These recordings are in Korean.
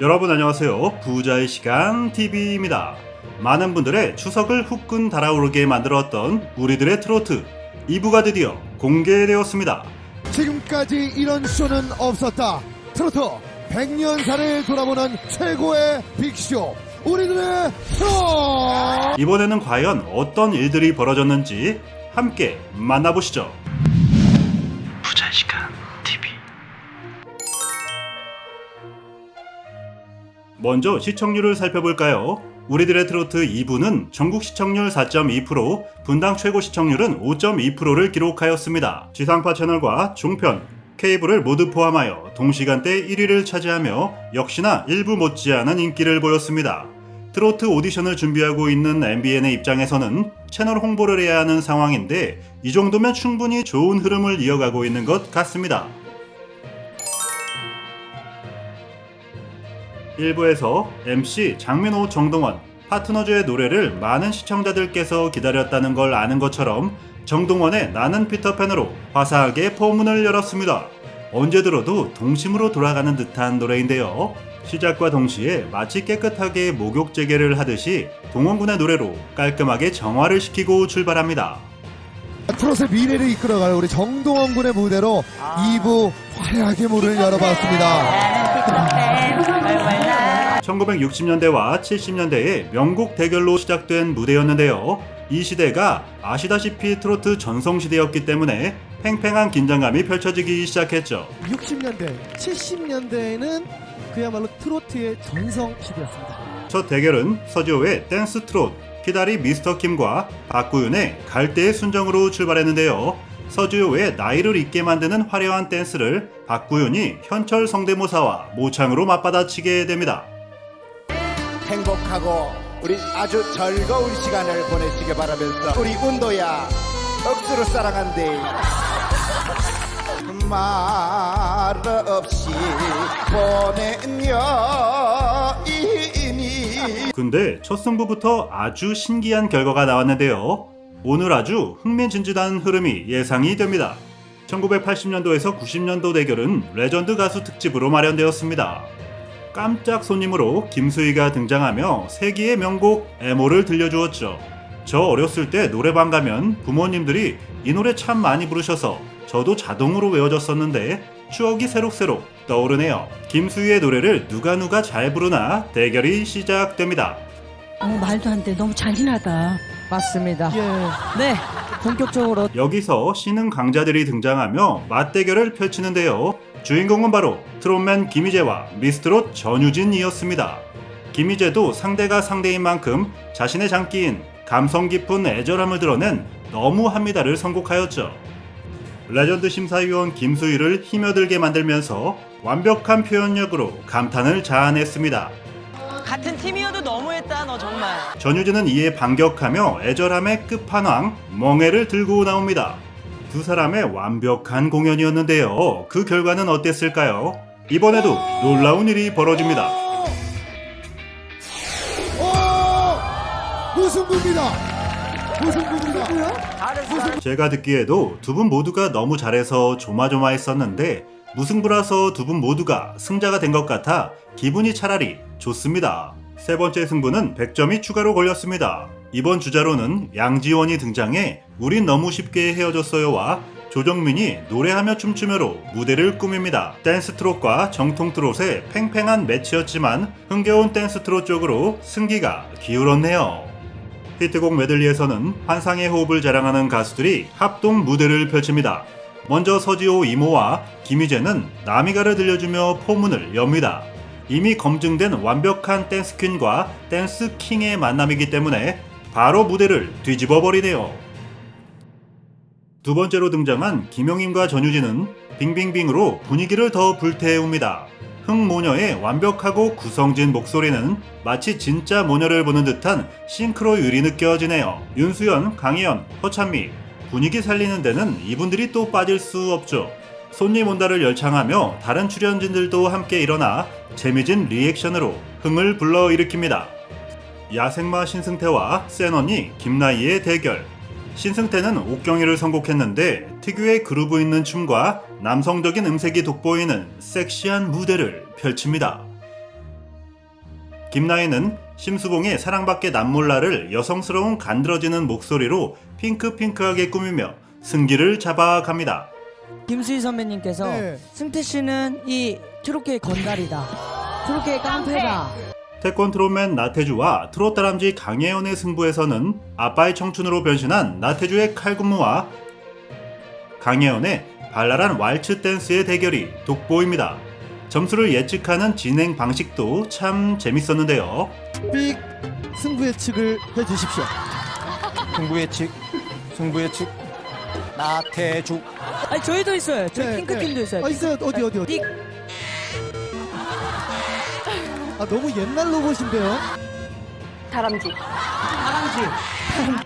여러분 안녕하세요. 부자의 시간 TV입니다. 많은 분들의 추석을 후끈 달아오르게 만들었던 우리들의 트로트 2부가 드디어 공개되었습니다. 지금까지 이런 쇼는 없었다. 트로트 100년사를 돌아보는 최고의 빅쇼. 우리들의 트로트! 이번에는 과연 어떤 일들이 벌어졌는지 함께 만나보시죠. 부자 시간 먼저 시청률을 살펴볼까요? 우리들의 트로트 2부는 전국 시청률 4.2%, 분당 최고 시청률은 5.2%를 기록하였습니다. 지상파 채널과 종편, 케이블을 모두 포함하여 동시간대 1위를 차지하며 역시나 일부 못지않은 인기를 보였습니다. 트로트 오디션을 준비하고 있는 MBN의 입장에서는 채널 홍보를 해야 하는 상황인데 이 정도면 충분히 좋은 흐름을 이어가고 있는 것 같습니다. 1부에서 MC 장민호 정동원 파트너즈의 노래를 많은 시청자들께서 기다렸다는 걸 아는 것처럼 정동원의 나는 피터팬으로 화사하게 포문을 열었습니다. 언제 들어도 동심으로 돌아가는 듯한 노래인데요. 시작과 동시에 마치 깨끗하게 목욕 재개를 하듯이 동원군의 노래로 깔끔하게 정화를 시키고 출발합니다. 트롯의 미래를 이끌어갈 우리 정동원 군의 무대로 2부 화려하게 문을 열어봤습니다. 1960년대와 70년대의 명곡 대결로 시작된 무대였는데요. 이 시대가 아시다시피 트로트 전성 시대였기 때문에 팽팽한 긴장감이 펼쳐지기 시작했죠. 60년대, 70년대에는 그야말로 트로트의 전성 시대였습니다. 첫 대결은 서지호의 댄스 트롯, 키다리 미스터 킴과 박구윤의 갈대의 순정으로 출발했는데요. 서지호의 나이를 잊게 만드는 화려한 댄스를 박구윤이 현철 성대모사와 모창으로 맞받아치게 됩니다. 행복하고 우리 아주 즐거운 시간을 보내시길 바라면서 우리 운도야 억수로 사랑한대 말 없이 보낸 여인이 근데 첫 승부부터 아주 신기한 결과가 나왔는데요. 오늘 아주 흥미진진한 흐름이 예상이 됩니다. 1980년도에서 90년도 대결은 레전드 가수 특집으로 마련되었습니다. 깜짝 손님으로 김수희가 등장하며 세기의 명곡 애모를 들려주었죠. 저 어렸을 때 노래방 가면 부모님들이 이 노래 참 많이 부르셔서 저도 자동으로 외워졌었는데 추억이 새록새록 떠오르네요. 김수희의 노래를 누가 누가 잘 부르나 대결이 시작됩니다. 어, 말도 안 돼. 너무 잔인하다. 맞습니다. 예. 네, 본격적으로 여기서 신흥 강자들이 등장하며 맞대결을 펼치는데요. 주인공은 바로 트롯맨 김희재와 미스트롯 전유진이었습니다. 김희재도 상대가 상대인 만큼 자신의 장기인 감성 깊은 애절함을 드러낸 너무합니다를 선곡하였죠. 레전드 심사위원 김수희를 힘여들게 만들면서 완벽한 표현력으로 감탄을 자아냈습니다. 같은 팀이어도 너무했다 너 정말 전유진은 이에 반격하며 애절함의 끝판왕 멍해를 들고 나옵니다. 두 사람의 완벽한 공연이었는데요. 그 결과는 어땠을까요? 이번에도 놀라운 일이 벌어집니다. 오! 무승부입니다. 무승부입니다. 무승부. 제가 듣기에도 두 분 모두가 너무 잘해서 조마조마했었는데 무승부라서 두 분 모두가 승자가 된 것 같아 기분이 차라리 좋습니다. 세 번째 승부는 100점이 추가로 걸렸습니다. 이번 주자로는 양지원이 등장해 우린 너무 쉽게 헤어졌어요와 조정민이 노래하며 춤추며로 무대를 꾸밉니다. 댄스 트롯과 정통 트롯의 팽팽한 매치였지만 흥겨운 댄스 트롯 쪽으로 승기가 기울었네요. 히트곡 메들리에서는 환상의 호흡을 자랑하는 가수들이 합동 무대를 펼칩니다. 먼저 서지호 이모와 김희재는 나미가를 들려주며 포문을 엽니다. 이미 검증된 완벽한 댄스 퀸과 댄스 킹의 만남이기 때문에 바로 무대를 뒤집어 버리네요. 두 번째로 등장한 김용임과 전유진은 빙빙빙으로 분위기를 더 불태웁니다. 흥모녀의 완벽하고 구성진 목소리는 마치 진짜 모녀를 보는 듯한 싱크로율이 느껴지네요. 윤수연, 강희연, 허찬미 분위기 살리는 데는 이분들이 또 빠질 수 없죠. 손님 온다를 열창하며 다른 출연진들도 함께 일어나 재미진 리액션으로 흥을 불러일으킵니다. 야생마 신승태와 센 언니 김나희의 대결. 신승태는 옥경이를 선곡했는데 특유의 그루브 있는 춤과 남성적인 음색이 돋보이는 섹시한 무대를 펼칩니다. 김나인은 심수봉의 사랑받게 남몰라를 여성스러운 간드러지는 목소리로 핑크핑크하게 꾸미며 승기를 잡아갑니다. 김수희 선배님께서 네. 승태 씨는 이 트로트의 건달이다. 트로트의 깡패다. 태권트로맨 나태주와 트롯 다람쥐 강혜연의 승부에서는 아빠의 청춘으로 변신한 나태주의 칼군무와 강혜연의 발랄한 왈츠 댄스의 대결이 돋보입니다. 점수를 예측하는 진행 방식도 참 재밌었는데요. 삑 승부 예측을 해주십시오. 승부 예측 승부 예측 나태주 아니 저희도 있어요. 저희 네, 핑크팀도 네. 있어요. 아, 있어요. 어디 어디 어디. 삑. 아 너무 옛날 로봇인데요. 다람쥐.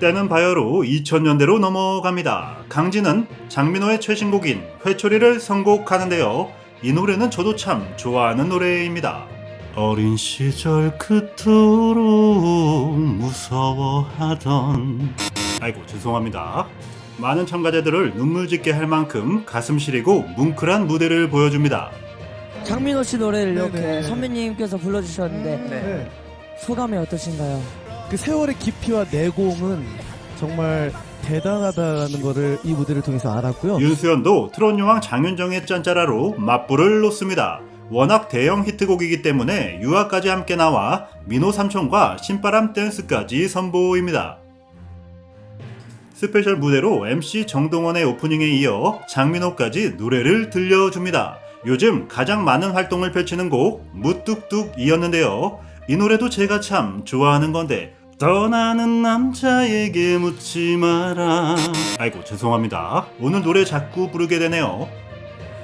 때는 바야로 2000년대로 넘어갑니다. 강진은 장민호의 최신곡인 회초리를 선곡하는데요. 이 노래는 저도 참 좋아하는 노래입니다. 어린 시절 그토록 무서워하던 아이고 죄송합니다. 많은 참가자들을 눈물 짓게 할 만큼 가슴 시리고 뭉클한 무대를 보여줍니다. 장민호 씨 노래를 이렇게 네네. 선배님께서 불러주셨는데 네. 소감이 어떠신가요? 그 세월의 깊이와 내공은 정말 대단하다라는 거를 이 무대를 통해서 알았고요. 윤수연도 트롯 여왕 장윤정의 짠짜라로 맞불을 놓습니다. 워낙 대형 히트곡이기 때문에 유아까지 함께 나와 민호 삼촌과 신바람 댄스까지 선보입니다. 스페셜 무대로 MC 정동원의 오프닝에 이어 장민호까지 노래를 들려줍니다. 요즘 가장 많은 활동을 펼치는 곡 무뚝뚝이었는데요. 이 노래도 제가 참 좋아하는 건데 떠나는 남자에게 묻지 마라. 아이고 죄송합니다. 오늘 노래 자꾸 부르게 되네요.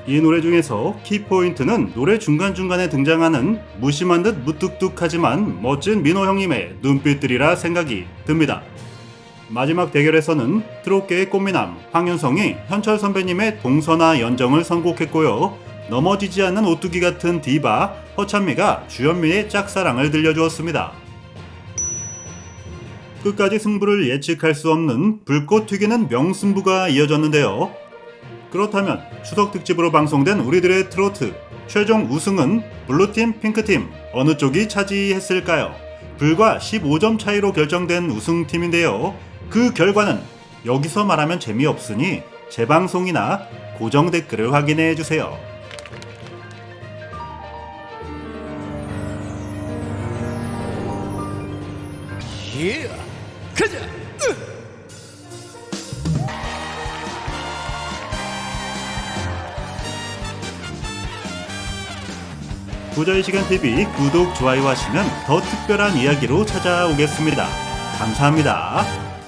이 노래 중에서 키포인트는 노래 중간중간에 등장하는 무심한 듯 무뚝뚝하지만 멋진 민호 형님의 눈빛들이라 생각이 듭니다. 마지막 대결에서는 트롯계의 꽃미남 황윤성이 현철 선배님의 동서나 연정을 선곡했고요. 넘어지지 않는 오뚜기 같은 디바 허찬미가 주현미의 짝사랑을 들려주었습니다. 끝까지 승부를 예측할 수 없는 불꽃 튀기는 명승부가 이어졌는데요. 그렇다면 추석 특집으로 방송된 우리들의 트로트 최종 우승은 블루팀, 핑크팀 어느 쪽이 차지했을까요? 불과 15점 차이로 결정된 우승팀인데요. 그 결과는 여기서 말하면 재미없으니 재방송이나 고정 댓글을 확인해 주세요. 예 가자 부자의 시간 TV 구독, 좋아요 하시면 더 특별한 이야기로 찾아오겠습니다. 감사합니다.